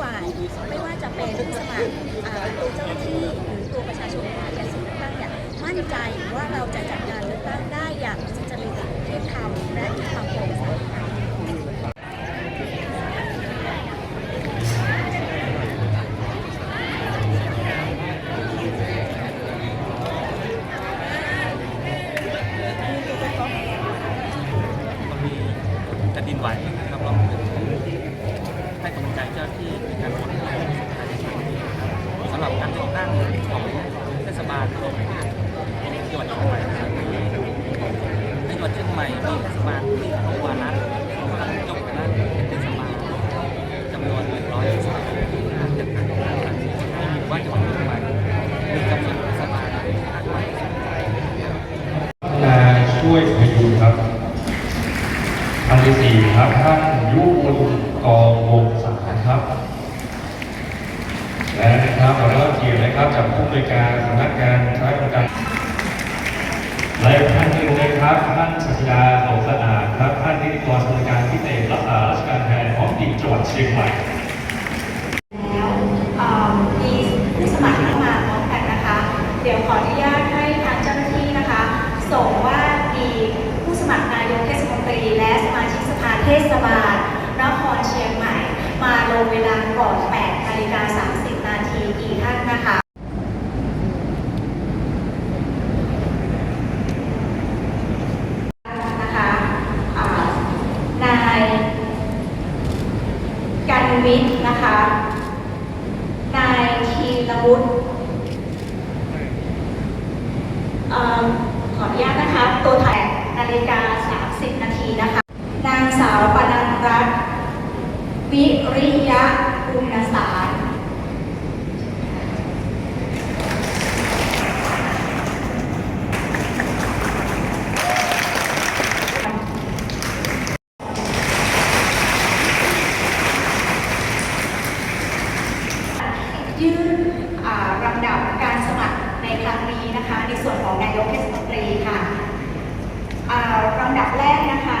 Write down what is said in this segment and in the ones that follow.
ฝ่ายไม่ว่าจะเป็นผู้สมัครตัวเจ้าหน้าที่หรือตัวประชาชนในการเลือกตั้งเนี่ยมั่นใจว่าเราจะจัด ในจังหวัดเชียงใหม่มีเทศบาลที่เขาวาระทำจบนะเทศบาลจำนวน100สามสิบว่าจังหวัดเชียงใหม่มีกำหนดเทศบาลขนาดใหม่นาช่วยพยุงครับท่านที่สี่ครับท่านยุบุญกองวงศารครับและนะครับเราได้รับเกียรตินะครับจากผู้บริการสำนักงานคณะกรรมการและท่านหนึ่งนะ ครับ ท่านชัชดาเขาสะอาดครับ ท่านนิติกรสำนักานพิเศษรักษาราชการแทนของดีจังหวัดเชียงใหม่แล้วอีผู้สมัครเข้ามาพร้อมกันนะคะ เดี๋ยวขออนุญาตให้ทางเจ้าหน้าที่นะคะ ส่งว่ามีผู้สมัครนายกเทศมนตรีและสมาชิกสภาเทศบาลนครเชียงใหม่ มาลงเวลาก่อน8นาฬิกา30 นาทีกี่ท่านนะคะอ่านายกัน วิทย์นะคะ นายทีรวุฒิขออนุญาตนะคะ ตัวแทนนาฬิกา 30 นาทีนะคะ นางสาวปนันรัตน์วิริยะกุณสาร ยื่นอ่าลำดับการสมัครในครั้งนี้นะคะ ในส่วนของนายกเทศมนตรีค่ะอ่าลำดับแรกนะคะ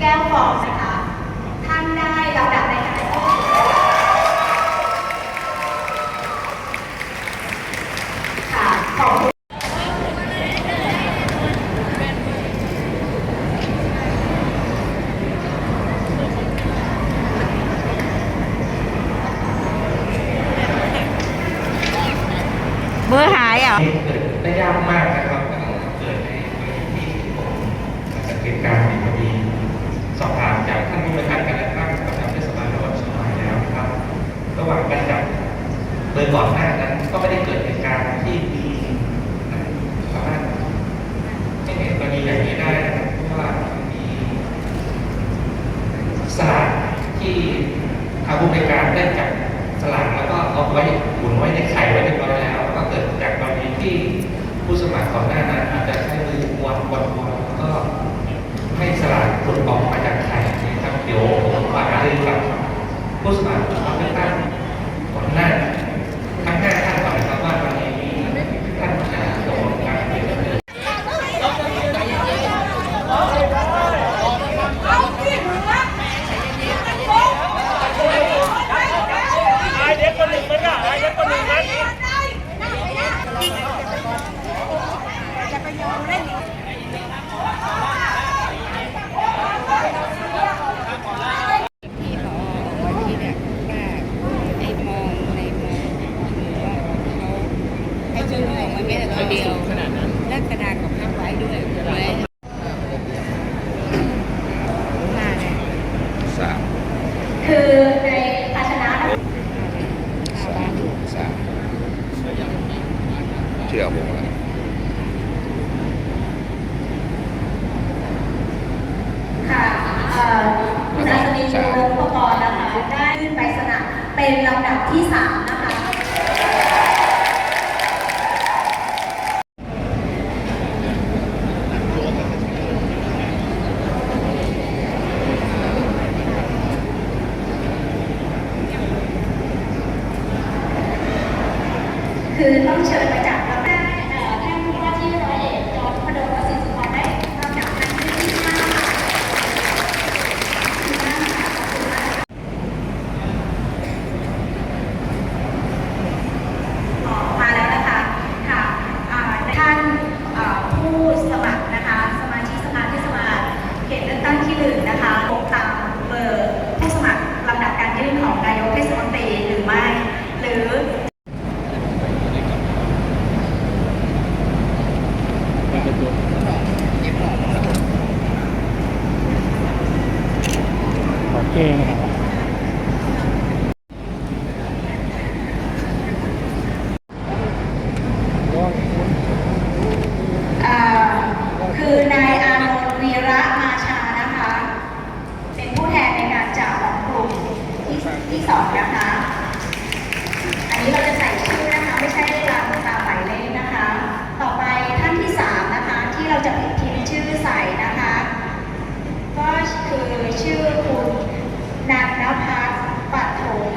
แก้วฟองนะคะ ท่านได้ลำดับในการค่ะขอบคุณ เมื่อหายเหรอะ ได้ยากมากนะครับเกิดในที่ผมสังเกตการณ์พอดีสอบถามจากท่านผู้บริการการเลือกตั้งประจำเทศบาลนครเชียงใหม่แล้วนะครับ ระหว่างการจับโดยก่อนหน้านั้นก็ไม่ได้เกิดเหตุการณ์ที่มีสามารถไม่เห็นกรณีอย่างนี้ได้นะครับเพราะว่ามีสลากที่ทางผู้บริการได้จับสลากแล้วก็เอาไว้หมุนไว้ในไข่ไว้เรียบร้อยแล้ว ก็เกิดจากกรณีที่ผู้สมัครก่อนหน้านั้นอาจจะใช้มือม้วนวนวนแล้วก็ให้ สลากผลออกมาจากไข่นะครับเดี๋ยวผมฝาหารือกับผู้สมัครรับเลือกตั้งก่อนหน้าทั้งห้าท่านก่อนนะครับว่าวันนี้ท่านจะตกลงการเปลี่ยนแปลง ที่พอวันที่เนี่ยว่าไอ้มองในมองว่าเขาให้ช่วย มองมันไม่ได้ตัวเดียวนั่นและกระดาษของทับไว้ด้วยไว้มาเนี่ยสามคือในภาชนะสามสามเชื่อผมแล้วค่ะอ่อคุณอัศนีชูวงศ์อุปกรนะคะได้ยื่นใบสนับเป็นลำดับที่3นะคะ คือต้องเชิญไปจากลำดับเอ่อท่านผู้ว่าที่ร้อยเอกจอร์จพดลวสินสุพรได้ลำดับการที่ที่ห้าค่ะขอบคุณมากค่ะขอบคุณมากอ๋อมาแล้วนะคะค่ะอ่าท่านอ่าผู้สมัครนะคะ สมาชิกสภาเทศบาลเขตเลือกตั้งที่หนึ่งนะคะตรงตามเบอร์ผู้สมัครลำดับการยื่นของนายกเทศมนตรีหรือไม่ หรือ อ่าคือนายอานนท์วีระมาชานะคะ เป็นผู้แทนในการจับของกลุ่มที่ที่สองนะคะ อันนี้เราจะใส่ชื่อนะคะ ไม่ใช่ตามตามหมายเลขนะคะ ต่อไปท่านที่สามนะคะ ที่เราจะพิมพ์ชื่อใส่นะคะ ก็คือชื่อคุณนันนพัฒน์ปัถม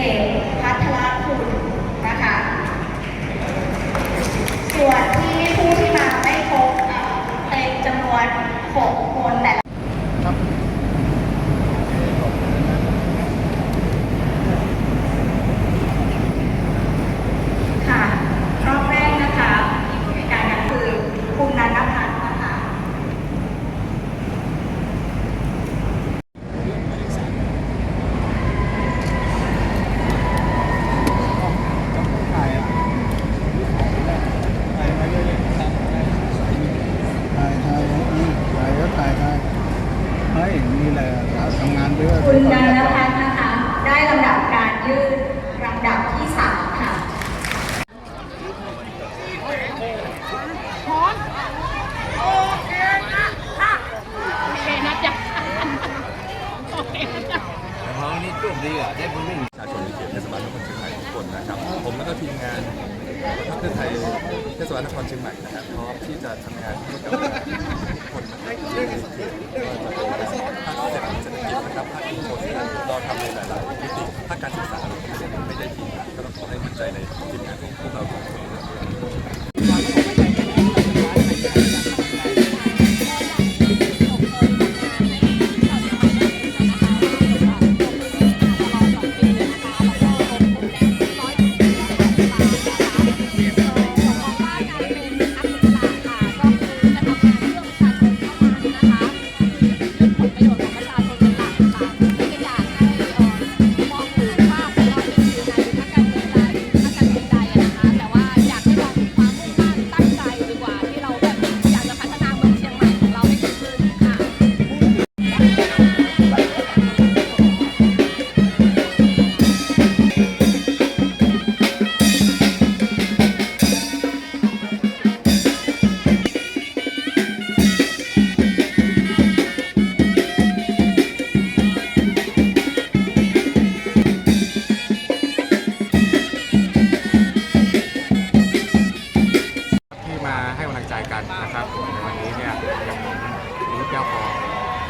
เดชพัทรคุณนะคะ ส่วนที่ผู้ที่มาไม่ครบเอ่อเป็นจำนวน 6 คนแต่ละค่ะ รอบแรกนะคะที่ผู้ในการก็คือคุณนันทพัฒน์นะคะ ถ่ายถ่ายอืมถ่ายแล้วถ่ายถ่ายเฮ้ยนี่แหละทำงานด้วย คุณนันทพัฒน์นะคะ ได้ลำดับการยื่นลำดับที่ 3 ค่ะ เพราะนี่จุ่มดีอะ ได้บุญไม่ ประชาชนในเขตเทศบาลนครเชียงใหม่ทุกคนนะครับ ผมและก็ทีมงานพรรค เพื่อไทยเทศบาลนครเชียงใหม่นะครับพร้อมที่จะทำงานร่วมกับคนนะครับที่ภาคเศรษฐกิจนะครับภาคชุมชนเราทำในหลายๆมิติภาคการศึกษาเราไม่ได้ทีมงก็ต้องขอให้มั่นใจในทีมงานของพวกเราทุกคน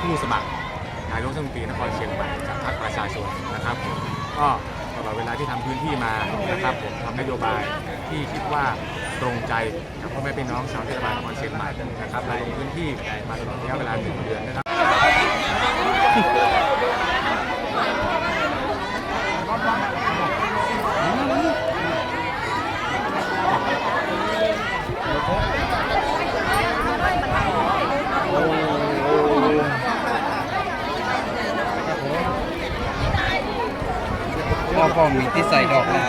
ผู้สมัครนายกเทศมนตรีนครเชียงใหม่จากพรรคประชาชนนะครับผมก็ตลอดเวลาที่ทำพื้นที่มานะครับผมทำนโยบายที่คิดว่าตรงใจกับพ่อแม่พี่น้องชาวเทศบาลนครเชียงใหม่นะครับเราลงพื้นที่มาตลอดระยะเวลาหนึ่งเดือนนะครับ พ่อพ่อมีที่ ใส่ดอกแล้